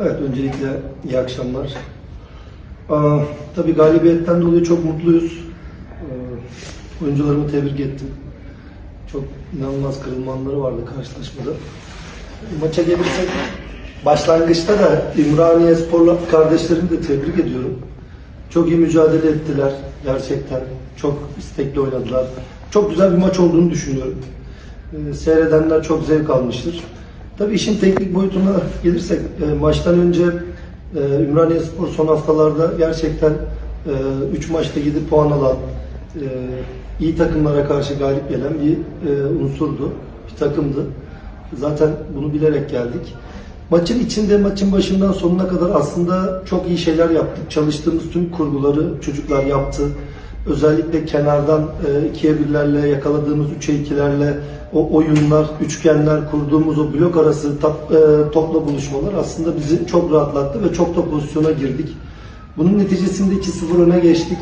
Evet, öncelikle iyi akşamlar. Aa, tabii galibiyetten dolayı çok mutluyuz. Ee, oyuncularımı tebrik ettim. Çok inanılmaz kırılmanları vardı karşılaşmada. Maça gelirsek, başlangıçta da İmraniye Spor'la kardeşlerimi de tebrik ediyorum. Çok iyi mücadele ettiler gerçekten. Çok istekli oynadılar. Çok güzel bir maç olduğunu düşünüyorum. Ee, seyredenler çok zevk almıştır. Tabii işin teknik boyutuna gelirsek e, maçtan önce e, Ümraniye Spor son haftalarda gerçekten 3 maçta 7 puan alan e, iyi takımlara karşı galip gelen bir e, unsurdu, bir takımdı. Zaten bunu bilerek geldik. Maçın içinde, maçın başından sonuna kadar aslında çok iyi şeyler yaptık. Çalıştığımız tüm kurguları çocuklar yaptı. Özellikle kenardan e, ikiye birlerle yakaladığımız üçe ikilerle o oyunlar, üçgenler kurduğumuz o blok arası tap, e, topla buluşmalar aslında bizi çok rahatlattı ve çok da pozisyona girdik. Bunun neticesinde 2-0 öne geçtik.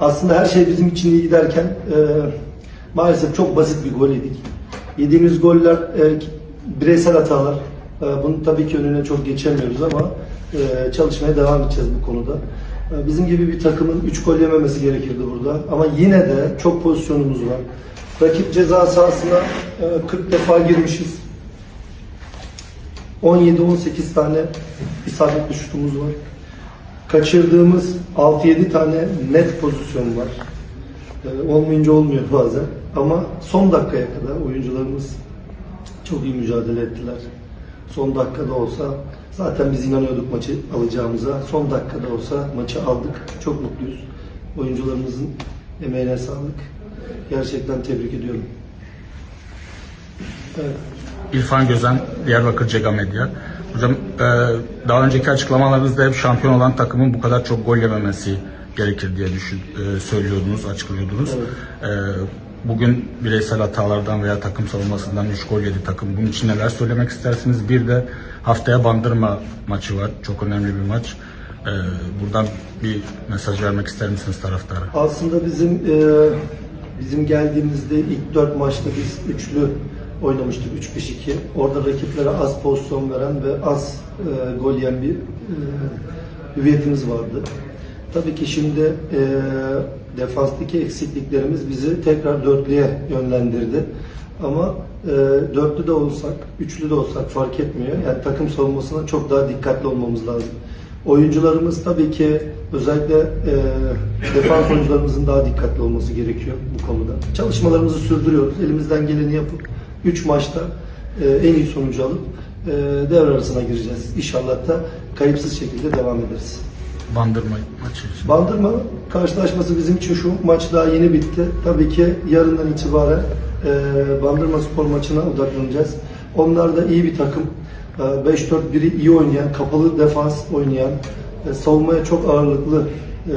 Aslında her şey bizim için iyi giderken e, maalesef çok basit bir gol yedik. Yediğimiz goller e, bireysel hatalar. E, bunun tabii ki önüne çok geçemiyoruz ama e, çalışmaya devam edeceğiz bu konuda. E, bizim gibi bir takımın 3 gol yememesi gerekirdi burada. Ama yine de çok pozisyonumuz var. Rakip ceza sahasına e, 40 defa girmişiz. 17-18 tane isabetli şutumuz var. Kaçırdığımız 6-7 tane net pozisyon var. Ee, olmayınca olmuyor bazen. Ama son dakikaya kadar oyuncularımız çok iyi mücadele ettiler. Son dakikada olsa zaten biz inanıyorduk maçı alacağımıza. Son dakikada olsa maçı aldık. Çok mutluyuz. Oyuncularımızın emeğine sağlık. Gerçekten tebrik ediyorum. Evet. İrfan Gözen, Diyarbakır Cega Medya. Hocam e, daha önceki açıklamalarınızda hep şampiyon olan takımın bu kadar çok gol yememesi gerekir diye düşün, e, söylüyordunuz, açıklıyordunuz. E, bugün bireysel hatalardan veya takım savunmasından 3 gol yedi takım. Bunun için neler söylemek istersiniz? Bir de haftaya Bandırma maçı var. Çok önemli bir maç. E, buradan bir mesaj vermek ister misiniz taraftara? Aslında bizim e, bizim geldiğimizde ilk dört maçta biz üçlü oynamıştık 3-5-2. Orada rakiplere az pozisyon veren ve az e, gol yiyen bir e, hüviyetimiz vardı. Tabii ki şimdi e, defanstaki eksikliklerimiz bizi tekrar dörtlüye yönlendirdi. Ama e, dörtlü de olsak, üçlü de olsak fark etmiyor. Yani takım savunmasına çok daha dikkatli olmamız lazım. Oyuncularımız tabii ki özellikle e, defans oyuncularımızın daha dikkatli olması gerekiyor bu konuda. Çalışmalarımızı sürdürüyoruz. Elimizden geleni yapıp 3 maçta e, en iyi sonucu alıp e, devre arasına gireceğiz. İnşallah da kayıpsız şekilde devam ederiz. Bandırma maçı için. Bandırma karşılaşması bizim için şu maç daha yeni bitti. Tabii ki yarından itibaren e, Bandırma spor maçına odaklanacağız. Onlar da iyi bir takım. E, 5-4-1'i iyi oynayan, kapalı defans oynayan, e, savunmaya çok ağırlıklı e,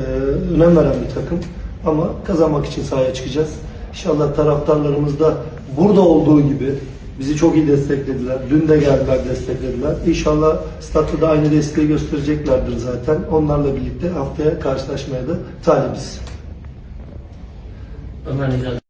önem veren bir takım. Ama kazanmak için sahaya çıkacağız. İnşallah taraftarlarımız da burada olduğu gibi bizi çok iyi desteklediler. Dün de geldiler desteklediler. İnşallah statta da aynı desteği göstereceklerdir zaten. Onlarla birlikte haftaya karşılaşmaya da talibiz. Ömer Necat